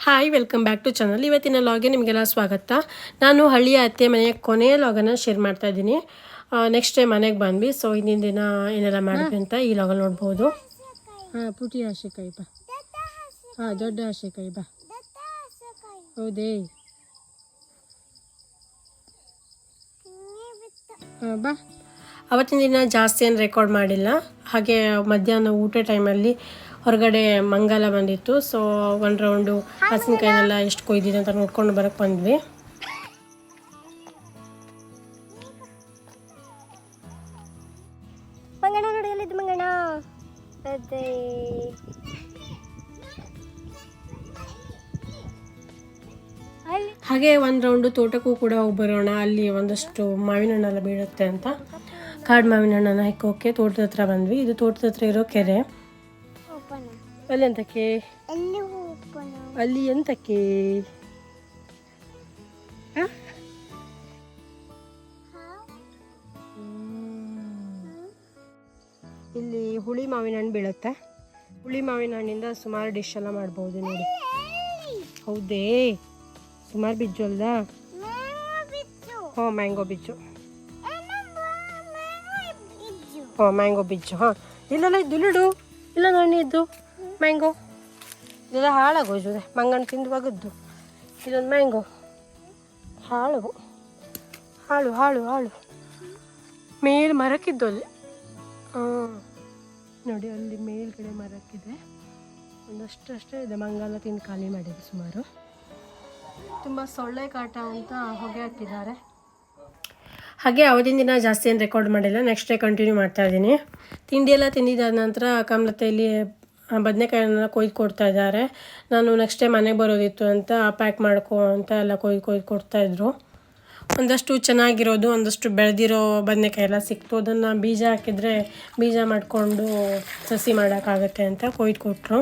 Hi welcome back to channel ಇವತ್ತಿನ ಲಾಗೆ ನಿಮಗೆಲ್ಲ ಸ್ವಾಗತ. ನಾನು ಹಳ್ಳಿಯ ಅತ್ತೆ ಮನೆಯ ಕೊನೆಯ ಲಾಗನ್ನು ಶೇರ್ ಮಾಡ್ತಾ ಇದ್ದೀನಿ. ನೆಕ್ಸ್ಟ್ ಟೈಮ್ ಮನೆಗೆ ಬಂದ್ವಿ. ಸೊ ಹಿಂದಿನ ದಿನ ಏನೆಲ್ಲ ಮಾಡಿದ್ವಿ ಅಂತ ಈ ಲಾಗಲ್ಲಿ ನೋಡ್ಬೋದು. ಹಾಂ, ಪುಟಿ ಹಸಿಕಾಯಿ ಬಾ. ಹಾಂ, ದೊಡ್ಡ ಹಸಿಕಾಯಿ ಬಾ. ಹೌದೇ. ಬಾ. ಅವತ್ತಿನ ದಿನ ಜಾಸ್ತಿ ಏನು ರೆಕಾರ್ಡ್ ಮಾಡಿಲ್ಲ. ಹಾಗೆ ಮಧ್ಯಾಹ್ನ ಊಟ ಟೈಮಲ್ಲಿ ಹೊರಗಡೆ ಮಂಗಲ ಬಂದಿತ್ತು. ಸೊ ಒಂದು ರೌಂಡು ಹಸಿನಕಾಯಿನೆಲ್ಲ ಎಷ್ಟು ಕೊಯ್ದಿದೆ ಅಂತ ನೋಡ್ಕೊಂಡು ಬರೋಕ್ಕೆ ಬಂದ್ವಿ. ಮಂಗಣ ನೋಡಿ ಎಲ್ಲಿದ್ದು ಮಂಗಣ ಅದೇ. ಹಾಗೆ ಒಂದು ರೌಂಡು ತೋಟಕ್ಕೂ ಕೂಡ ಹೋಗಿ ಬರೋಣ. ಅಲ್ಲಿ ಒಂದಷ್ಟು ಮಾವಿನ ಹಣ್ಣೆಲ್ಲ ಬೀಳುತ್ತೆ ಅಂತ. ಕಾಡು ಮಾವಿನ ಹಣ್ಣನ್ನು ಹೆಕ್ಕೋಕೆ ತೋಟದ ಹತ್ರ ಬಂದ್ವಿ. ಇದು ತೋಟದ ಹತ್ರ ಇರೋ ಕೆರೆ. ಅಲ್ಲಿ ಎಂತಕ್ಕೆ ಅಲ್ಲಿ ಎಂತಕ್ಕೆ? ಇಲ್ಲಿ ಹುಳಿ ಮಾವಿನ ಹಣ್ಣು ಬೀಳುತ್ತೆ? ಹುಳಿ ಮಾವಿನ ಹಣ್ಣಿಂದ ಸುಮಾರು ಡಿಶ್ ಎಲ್ಲ ಮಾಡ್ಬೋದು ನೋಡಿ. ಹೌದೇ? ಸುಮಾರು ಬಿಜ್ಜು ಅಲ್ದಾ? ಹಾಂ ಮ್ಯಾಂಗೋ ಬಿಜ್ಜು. ಹಾಂ ಮ್ಯಾಂಗೋ ಬಿಜ್ಜು ಹಾಂ. ಇಲ್ಲೆಲ್ಲ ಇದ್ದು ಇಲ್ಲಿಡು. ಇಲ್ಲ ನಾನು ಇದ್ದು ಮ್ಯಾಂಗೋ ಇದೆಲ್ಲ ಹಾಳಾಗೋಯ್ತದೆ ಮಂಗನ ತಿಂದು ಬಗದ್ದು ಇದೊಂದು ಮ್ಯಾಂಗೋ ಹಾಳು ಹಾಳು ಹಾಳು ಹಾಳು. ಮೇಲ್ ಮರಕ್ಕಿದ್ದು ಅಲ್ಲಿ. ಹಾಂ. ನೋಡಿ, ಅಲ್ಲಿ ಮೇಲ್ಗಡೆ ಮರಕ್ಕಿದೆ. ಒಂದಷ್ಟು ಅಷ್ಟೇ ಇದೆ. ಮಂಗಲ ತಿಂದು ಖಾಲಿ ಮಾಡಿದೆ ಸುಮಾರು. ತುಂಬ ಸೊಳ್ಳೆ ಕಾಟ ಅಂತ ಹೊಗೆ ಹಾಕಿದ್ದಾರೆ. ಹಾಗೆ ಅವತ್ತಿನ ದಿನ ಜಾಸ್ತಿ ಏನು ರೆಕಾರ್ಡ್ ಮಾಡಿಲ್ಲ. ನೆಕ್ಸ್ಟ್ ಡೇ ಕಂಟಿನ್ಯೂ ಮಾಡ್ತಾ ಇದ್ದೀನಿ. ತಿಂಡಿ ಎಲ್ಲ ತಿಂದಿದ್ದಾದ ನಂತರ ಕಮಲತೆಯಲ್ಲಿ ಬದನೆಕಾಯಿನ ಕೊಯ್ದು ಕೊಡ್ತಾ ಇದ್ದಾರೆ. ನಾನು ನೆಕ್ಸ್ಟ್ ಟೈಮ್ ಮನೆಗೆ ಬರೋದಿತ್ತು ಅಂತ ಪ್ಯಾಕ್ ಮಾಡ್ಕೊ ಅಂತ ಎಲ್ಲ ಕೊಯ್ದು ಕೊಯ್ದು ಕೊಡ್ತಾಯಿದ್ರು ಒಂದಷ್ಟು ಚೆನ್ನಾಗಿರೋದು ಒಂದಷ್ಟು ಬೆಳೆದಿರೋ ಬದನೆಕಾಯಿ ಎಲ್ಲ ಸಿಕ್ತು. ಅದನ್ನು ಬೀಜ ಹಾಕಿದರೆ ಬೀಜ ಮಾಡಿಕೊಂಡು ಸಸಿ ಮಾಡೋಕ್ಕಾಗತ್ತೆ ಅಂತ ಕೊಯ್ದು ಕೊಟ್ಟರು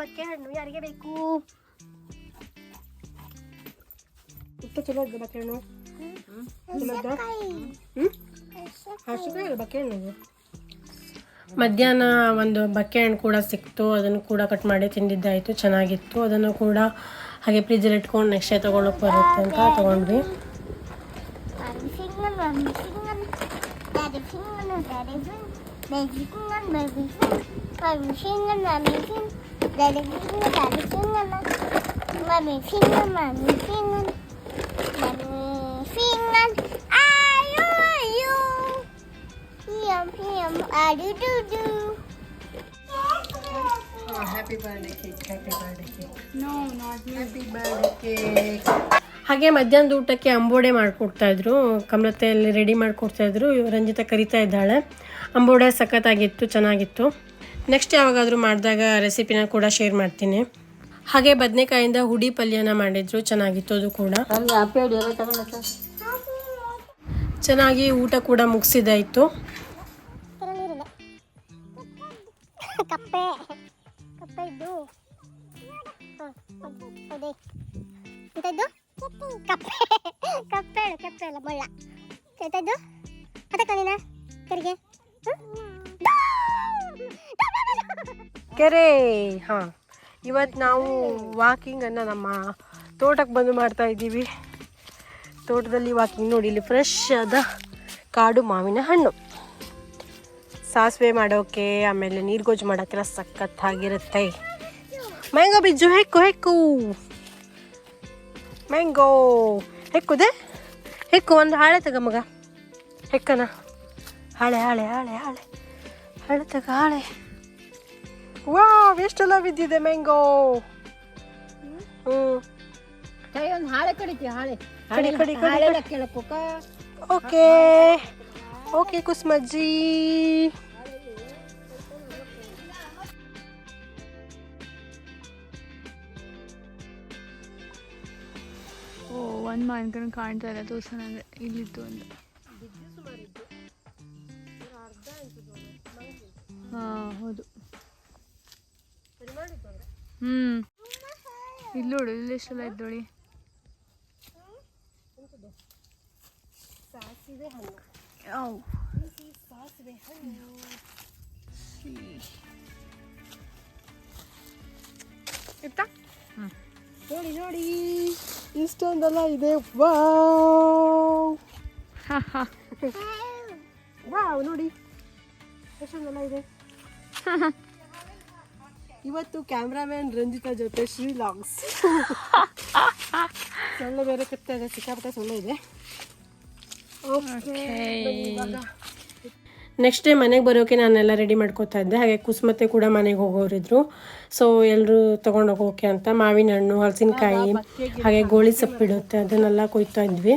ಬಕ್ಕೆ ಹಣ್ಣು ಯಾರಿಗೆ ಬೇಕು? ಇಷ್ಟು ಚಲೋ ಇದೆ ಬಕೆಹಣ್ಣು ಹಸಿಕಾಯಿ ಅಲ್ಲ ಬಕೆಹಣ್ಣು ಮಧ್ಯಾಹ್ನ ಒಂದು ಬಕೆಹಣ್ಣು ಕೂಡ ಸಿಕ್ತು. ಅದನ್ನು ಕೂಡ ಕಟ್ ಮಾಡಿ ತಿಂದಿದ್ದಾಯಿತು. ಚೆನ್ನಾಗಿತ್ತು. ಅದನ್ನು ಕೂಡ ಹಾಗೆ ಫ್ರಿಜ್ಜಲ್ಲಿ ಇಟ್ಕೊಂಡು ನೆಕ್ಸ್ಟ್ ಡೇ ತೊಗೊಳಕ್ಕೆ ಬರುತ್ತೆ ಅಂತ ತೊಗೊಂಡ್ವಿ. Daddy finger, mommy finger, daddy finger, adu, do, do. Cake ಹಾಗೆ ಮಧ್ಯಾಹ್ನದ ಊಟಕ್ಕೆ ಅಂಬೋಡೆ ಮಾಡಿಕೊಡ್ತಾ ಇದ್ರು. ಕಮಲತೆಯಲ್ಲಿ ರೆಡಿ ಮಾಡಿಕೊಡ್ತಾ ಇದ್ರು. ರಂಜಿತಾ ಕರಿತಾ ಇದ್ದಾಳೆ. ಅಂಬೋಡೆ ಸಖತ್ತಾಗಿತ್ತು ಚೆನ್ನಾಗಿತ್ತು. ನೆಕ್ಸ್ಟ್ ಯಾವಾಗಾದರೂ ಮಾಡಿದಾಗ ರೆಸಿಪಿನ ಕೂಡ ಶೇರ್ ಮಾಡ್ತೀನಿ. ಹಾಗೆ ಬದನೆಕಾಯಿಂದ ಹುಡಿ ಪಲ್ಯನ ಮಾಡಿದ್ರು. ಚೆನ್ನಾಗಿತ್ತು ಅದು ಕೂಡ. ಚೆನ್ನಾಗಿ ಊಟ ಕೂಡ ಮುಗಿಸಿದಾಯಿತು. ಕೆರೆ. ಹಾಂ. ಇವತ್ತು ನಾವು ವಾಕಿಂಗನ್ನು ನಮ್ಮ ತೋಟಕ್ಕೆ ಬಂದು ಮಾಡ್ತಾ ಇದ್ದೀವಿ. ತೋಟದಲ್ಲಿ ವಾಕಿಂಗ್ ನೋಡಿ, ಇಲ್ಲಿ ಫ್ರೆಶ್ ಆದ ಕಾಡು ಮಾವಿನ ಹಣ್ಣು. ಸಾಸಿವೆ ಮಾಡೋಕೆ, ಆಮೇಲೆ ನೀರ್ಗೊಜ್ಜು ಮಾಡೋಕ್ಕೆಲ್ಲ ಸಖತ್ತಾಗಿರುತ್ತೆ. ಮ್ಯಾಂಗೋ ಬಿಜ್ಜು ಹೆಕ್ಕು ಹೆಕ್ಕು. ಮ್ಯಾಂಗೋ ಹೆಕ್ಕುದೆ ಹೆಕ್ಕು, ಒಂದು ಹಾಳೆ ತಗ ಮಗ. ಹೆಕ್ಕನ? ಹಾಳೆ ಹಾಳೆ ಹಾಳೆ ಹಾಳೆ. ಹಾಳೆ ತಗ, ಹಾಳೆ. ವಾವ್ ಎಷ್ಟೆಲ್ಲ ಬಿದ್ದಿದೆ ಮ್ಯಾಂಗೋ ಹ್ಞೂ ಒಂದು ಹಾಳೆ ಕಡಿತೀವಿ ಹಾಳೆ. ಕಡಿ ಕಡಿ ಕಡಿ ಹಾಳೆ ಕೇಳಕ್ಕೋಕ ಓಕೆ. ಓಕೆ ಕುಸ್ಮಜ್ಜಿ ಓ ಒಂದು ಮಾವಿನಕಣ್ಣು ಕಾಣ್ತಾ ಇಲ್ಲ ತೋರ್ಸೋಣ ಅಂದರೆ ಇಲ್ಲಿತ್ತು ಒಂದು. ಹಾಂ ಹೌದು. ಹ್ಞೂ ಇಲ್ಲಿ ನೋಡು ಇಲ್ಲಿ ಎಷ್ಟೆಲ್ಲ ಇದ್ದೋಳಿ. ಸಾಸಿವೆ ಹಣ್ಣು ಸಾಸಿವೆ ಹಣ್ಣು ಇತ್ತಾ? ನೋಡಿ ನೋಡಿ. ಇಷ್ಟೊಂದೆಲ್ಲ ಇದೆ. ವಾವ್. ವಾವ್ ನೋಡಿ. ಎಷ್ಟೊಂದೆಲ್ಲ ಇದೆ. ಇವತ್ತು ಕ್ಯಾಮ್ರಾಮ್ಯಾನ್ ರಂಜಿತಾ ಜೊತೆ ಶ್ರೀ ಲಾಗ್ಸ್ ಸೊಳ್ಳೆ ಬೇರೆ ಇದೆ ಸಿಕ್ಕಾಪಟ್ಟೆ ಸೊಳ್ಳೆ ಇದೆ. ನೆಕ್ಸ್ಟ್ ಡೇ ಮನೆಗೆ ಬರೋಕೆ ನಾನೆಲ್ಲ ರೆಡಿ ಮಾಡ್ಕೋತಾ ಇದ್ದೆ. ಹಾಗೆ ಕುಸ್ಮತೆ ಕೂಡ ಮನೆಗೆ ಹೋಗೋರಿದ್ರು ಸೊ ಎಲ್ಲರೂ ತೊಗೊಂಡು ಹೋಗೋಕೆ ಅಂತ ಮಾವಿನ ಹಣ್ಣು ಹಲಸಿನಕಾಯಿ ಹಾಗೆ ಗೋಳಿ ಸೊಪ್ಪಿಡುತ್ತೆ ಅದನ್ನೆಲ್ಲ ಕೊಯ್ತಾ ಇದ್ವಿ.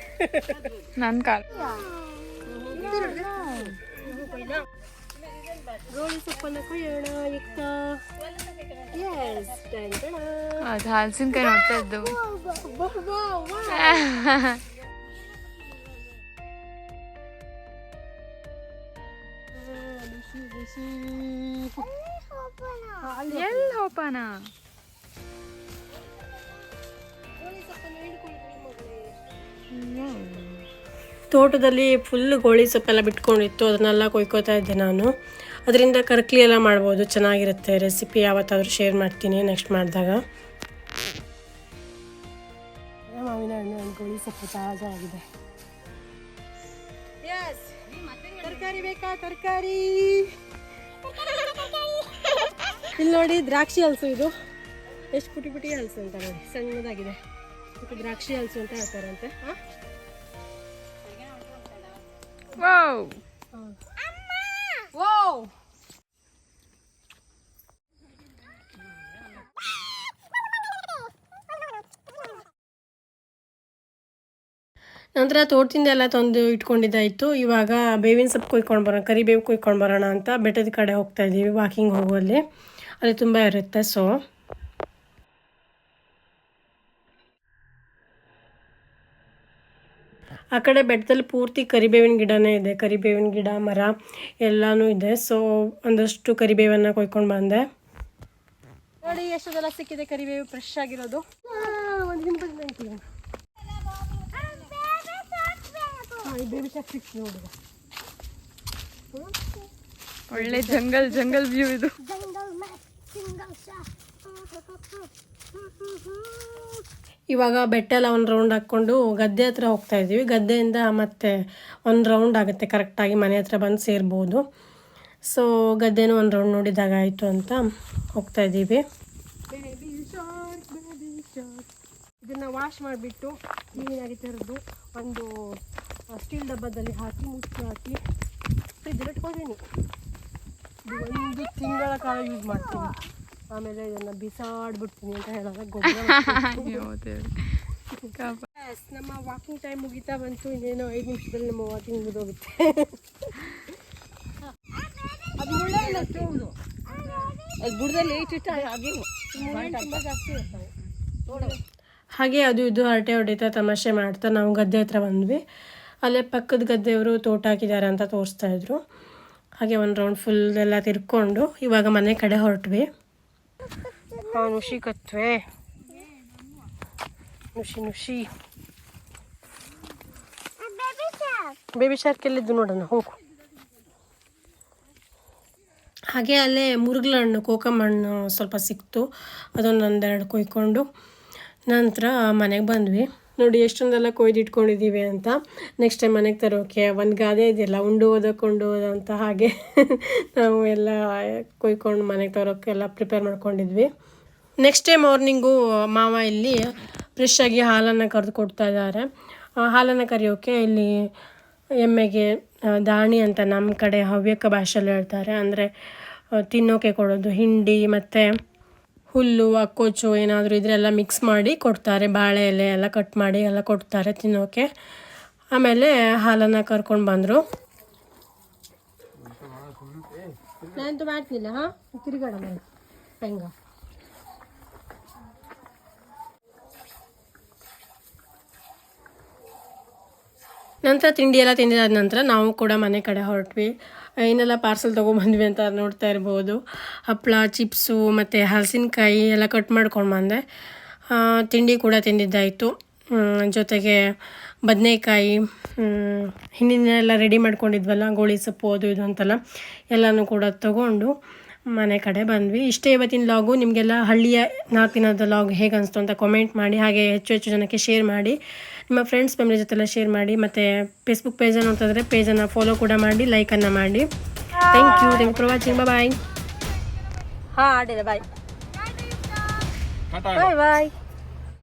ನನ್ನ ಕಾಲ್. ಅದು ಹಲಸಿನಕಾಯಿ ನೋಡ್ತಾ ಇದ್ದು. ಎಲ್ಲಿ ಹೋಪಾನ? ತೋಟದಲ್ಲಿ ಫುಲ್ ಗೋಳಿ ಸೊಪ್ಪೆಲ್ಲ ಬಿಟ್ಕೊಂಡಿತ್ತು ಅದನ್ನೆಲ್ಲ ಕೊಯ್ಕೋತಾ ಇದ್ದೆ ನಾನು. ಅದರಿಂದ ಕರ್ಕಲಿ ಎಲ್ಲ ಮಾಡ್ಬೋದು ಚೆನ್ನಾಗಿರುತ್ತೆ ರೆಸಿಪಿ ಯಾವತ್ತಾದರೂ ಶೇರ್ ಮಾಡ್ತೀನಿ ನೆಕ್ಸ್ಟ್ ಮಾಡಿದಾಗ. ಮಾವಿನ ಹಣ್ಣು ಗೋಳಿ ಸೊಪ್ಪು ತಾಜಾ ಆಗಿದೆ. ತರಕಾರಿ ಬೇಕಾ ತರಕಾರಿ? ಇಲ್ಲಿ ನೋಡಿ ದ್ರಾಕ್ಷಿ ಹಲಸು ಇದು. ಎಷ್ಟು ಪುಟಿ ಪುಟಿ ಹಲಸು ಅಂತ ನೋಡಿ ಸಣ್ಣದಾಗಿದೆ. ಮತ್ತು ದ್ರಾಕ್ಷಿ ಹಲಸು ಅಂತ ಹೇಳ್ತಾರಂತೆ! ನಂತರ ತೋಟದಿಂದ ಎಲ್ಲ ತಂದು ಇಟ್ಕೊಂಡಿದ್ದಾಯಿತು. ಇವಾಗ ಬೇವಿನ ಸೊಪ್ಪು ಕೊಯ್ಕೊಂಡು ಬರೋಣ ಕರಿಬೇವು ಕೊಯ್ಕೊಂಡು ಬರೋಣ ಅಂತ ಬೆಟ್ಟದ ಕಡೆ ಹೋಗ್ತಾ ಇದ್ದೀವಿ ವಾಕಿಂಗ್ ಹೋಗುವಲ್ಲಿ. ಅಲ್ಲಿ ತುಂಬ ಇರುತ್ತೆ ಸೊ ಆ ಕಡೆ ಬೆಟ್ಟದಲ್ಲಿ ಪೂರ್ತಿ ಕರಿಬೇವಿನ ಗಿಡನೇ ಇದೆ. ಕರಿಬೇವಿನ ಗಿಡ ಮರ ಎಲ್ಲಾನು ಇದೆ. ಸೊ ಒಂದಷ್ಟು ಕರಿಬೇವನ್ನು ಕೊಯ್ಕೊಂಡು ಬಂದೆ. ನೋಡಿ ಎಷ್ಟೊಂದೆಲ್ಲ ಸಿಕ್ಕಿದೆ ಕರಿಬೇವು? ಫ್ರೆಶ್ ಆಗಿರೋದು. ಒಳ್ಳೆ ಜಂಗಲ್ ಜಂಗಲ್ ವ್ಯೂ ಇದು. ಇವಾಗ ಬೆಟ್ಟ ಎಲ್ಲ ಒಂದು ರೌಂಡ್ ಹಾಕ್ಕೊಂಡು ಗದ್ದೆ ಹತ್ರ ಹೋಗ್ತಾ ಇದ್ದೀವಿ. ಗದ್ದೆಯಿಂದ ಮತ್ತೆ ಒಂದು ರೌಂಡ್ ಆಗುತ್ತೆ. ಕರೆಕ್ಟಾಗಿ ಮನೆ ಹತ್ರ ಬಂದು ಸೇರ್ಬೋದು. ಸೊ ಗದ್ದೆನೂ ಒಂದು ರೌಂಡ್ ನೋಡಿದಾಗ ಆಯಿತು ಅಂತ ಹೋಗ್ತಾ ಇದ್ದೀವಿ. ಇದನ್ನು ವಾಶ್ ಮಾಡಿಬಿಟ್ಟು ಕ್ಲೀನಾಗಿ ತೆರೆದು ಒಂದು ಸ್ಟೀಲ್ ಡಬ್ಬದಲ್ಲಿ ಹಾಕಿ, ಮುಚ್ಚಿ ಹಾಕಿ ಫ್ರಿಜ್ಜಲ್ಲಿ ಇಟ್ಕೊಂಡಿದ್ದೀನಿ. ಇದು ಒಂದು ತಿಂಗಳ ಕಾಲ ಯೂಸ್ ಮಾಡ್ತೀನಿ. ಆಮೇಲೆ ಇದನ್ನ ಬಿಸಾಡ್ಬಿಡ್ತೀನಿ ಅಂತ ಹೇಳಿದ್ರೆ ಗೊಬ್ಬರ. ನಮ್ಮ ವಾಕಿಂಗ್ ಟೈಮ್ ಮುಗಿತಾ ಬಂತು ಇನ್ನೇನು ಐದು ನಿಮಿಷದಲ್ಲಿ ನಮ್ಮ ವಾಕಿಂಗ್ ಮುಗಿದೋಗುತ್ತೆ. ಅದು ಮುಳ್ಳೆ ಇಲ್ಲ ಚೂರು ಅದು ಬುಡದಲ್ಲಿ ಇಟ್ಟಿಟ್ಟು ಹಾಗೆ ತುಂಬ ಜಾಸ್ತಿ ಇರ್ತವೆ. ಹಾಗೆ ಅದು ಇದು ಹರಟೆ ಹೊಡಿತಾ ತಮಾಷೆ ಮಾಡ್ತಾ ನಾವು ಗದ್ದೆ ಹತ್ರ ಬಂದ್ವಿ. ಅಲ್ಲೇ ಪಕ್ಕದ ಗದ್ದೆಯವರು ತೋಟ ಹಾಕಿದ್ದಾರೆ ಅಂತ ತೋರಿಸ್ತಾ ಇದ್ರು. ಹಾಗೆ ಒಂದು ರೌಂಡ್ ಫುಲ್ ಎಲ್ಲ ತಿರ್ಕೊಂಡು ಇವಾಗ ಮನೆ ಕಡೆ ಹೊರಟ್ವಿ. ನುಷಿ ಕತ್ವೆ ನುಷಿ ನುಷಿ. ಬೇಬಿ ಶಾರ್ಕ್ ಎಲ್ಲಿದ್ದು ನೋಡೋಣ, ಹೋಗು. ಹಾಗೆ ಅಲ್ಲೇ ಮುರುಗ್ಲ ಹಣ್ಣು ಕೋಕಮ್ ಹಣ್ಣು ಸ್ವಲ್ಪ ಸಿಕ್ತು. ಅದೊಂದು ಒಂದೆರಡು ಕೊಯ್ಕೊಂಡು ನಂತರ ಮನೆಗೆ ಬಂದ್ವಿ. ನೋಡಿ, ಎಷ್ಟೊಂದೆಲ್ಲ ಕೊಯ್ದಿಟ್ಕೊಂಡಿದ್ದೀವಿ ಅಂತ. ನೆಕ್ಸ್ಟ್ ಟೈಮ್ ಮನೆಗೆ ತರೋಕೆ ಒಂದು ಗಾದೆ ಇದೆಯಲ್ಲ, ಉಂಡು ಓದಕೊಂಡು ಅಂತ ಹಾಗೆ ನಾವು ಎಲ್ಲ ಕೊಯ್ಕೊಂಡು ಮನೆಗೆ ತರೋಕೆ ಎಲ್ಲ ಪ್ರಿಪೇರ್ ಮಾಡ್ಕೊಂಡಿದ್ವಿ. ನೆಕ್ಸ್ಟ್ ಡೇ ಮಾರ್ನಿಂಗು ಮಾವ ಇಲ್ಲಿ ಫ್ರೆಶ್ ಆಗಿ ಹಾಲನ್ನು ಕರೆದು ಕೊಡ್ತಾ ಇದ್ದಾರೆ ಹಾಲನ್ನು ಕರೆಯೋಕ್ಕೆ ಇಲ್ಲಿ ಎಮ್ಮೆಗೆ ದಾಣಿ ಅಂತ ನಮ್ಮ ಕಡೆ ಹವ್ಯಕ ಭಾಷೆಯಲ್ಲಿ ಹೇಳ್ತಾರೆ. ಅಂದರೆ ತಿನ್ನೋಕೆ ಕೊಡೋದು ಹಿಂಡಿ, ಮತ್ತು ಹುಲ್ಲು, ಅಕ್ಕೋಚು ಏನಾದರೂ ಇದ್ರೆ ಎಲ್ಲ ಮಿಕ್ಸ್ ಮಾಡಿ ಕೊಡ್ತಾರೆ. ಬಾಳೆ ಎಲೆ ಎಲ್ಲ ಕಟ್ ಮಾಡಿ ಎಲ್ಲ ಕೊಡ್ತಾರೆ ತಿನ್ನೋಕೆ. ಆಮೇಲೆ ಹಾಲನ್ನು ಕರ್ಕೊಂಡು ಬಂದರು. ನಾನಂತೂ ಮಾಡ್ತಿಲ್ಲ, ಹಾಂ? ತಿರುಗಾಡ ಹೆಂಗ. ನಂತರ ತಿಂಡಿ ಎಲ್ಲ ತಿಂದಿದಾದ ನಂತರ ನಾವು ಕೂಡ ಮನೆ ಕಡೆ ಹೊರಟ್ವಿ. ಏನೆಲ್ಲ ಪಾರ್ಸಲ್ ತೊಗೊಂಬಂದ್ವಿ ಅಂತ ನೋಡ್ತಾ ಇರ್ಬೋದು. ಹಪ್ಪಳ ಚಿಪ್ಸು ಮತ್ತು ಹಲಸಿನಕಾಯಿ ಎಲ್ಲ ಕಟ್ ಮಾಡ್ಕೊಂಡು ಬಂದೆ. ತಿಂಡಿ ಕೂಡ ತಿಂದಿದ್ದಾಯಿತು. ಜೊತೆಗೆ ಬದನೆಕಾಯಿ ಹಿಂದಿನ ಎಲ್ಲ ರೆಡಿ ಮಾಡ್ಕೊಂಡಿದ್ವಲ್ಲ, ಗೋಳಿ ಸೊಪ್ಪು, ಅದು ಇದು ಅಂತೆಲ್ಲ ಎಲ್ಲನೂ ಕೂಡ ತಗೊಂಡು ಮನೆ ಕಡೆ ಬಂದ್ವಿ. ಇಷ್ಟೇ ಇವತ್ತಿನ ಲಾಗು ನಿಮಗೆಲ್ಲ ಹಳ್ಳಿಯ ನಾಲ್ಕು ದಿನದ ಲಾಗ್ ಹೇಗೆ ಅನಿಸ್ತು ಅಂತ ಕಾಮೆಂಟ್ ಮಾಡಿ ಹಾಗೆ ಹೆಚ್ಚು ಹೆಚ್ಚು ಜನಕ್ಕೆ ಶೇರ್ ಮಾಡಿ ನಿಮ್ಮ ಫ್ರೆಂಡ್ಸ್ ಫ್ಯಾಮಿಲಿ ಜೊತೆಲ್ಲ ಶೇರ್ ಮಾಡಿ ಮತ್ತು ಫೇಸ್ಬುಕ್ ಪೇಜನ್ನು ಅಂತಂದರೆ ಪೇಜನ್ನು ಫಾಲೋ ಕೂಡ ಮಾಡಿ ಲೈಕನ್ನು ಮಾಡಿ. Thank you thank for watching bye ಹಾಂ ಅಡ್ಡಿಲ್ಲ ಬಾಯ್ ಬಾಯ್ ಬಾಯ್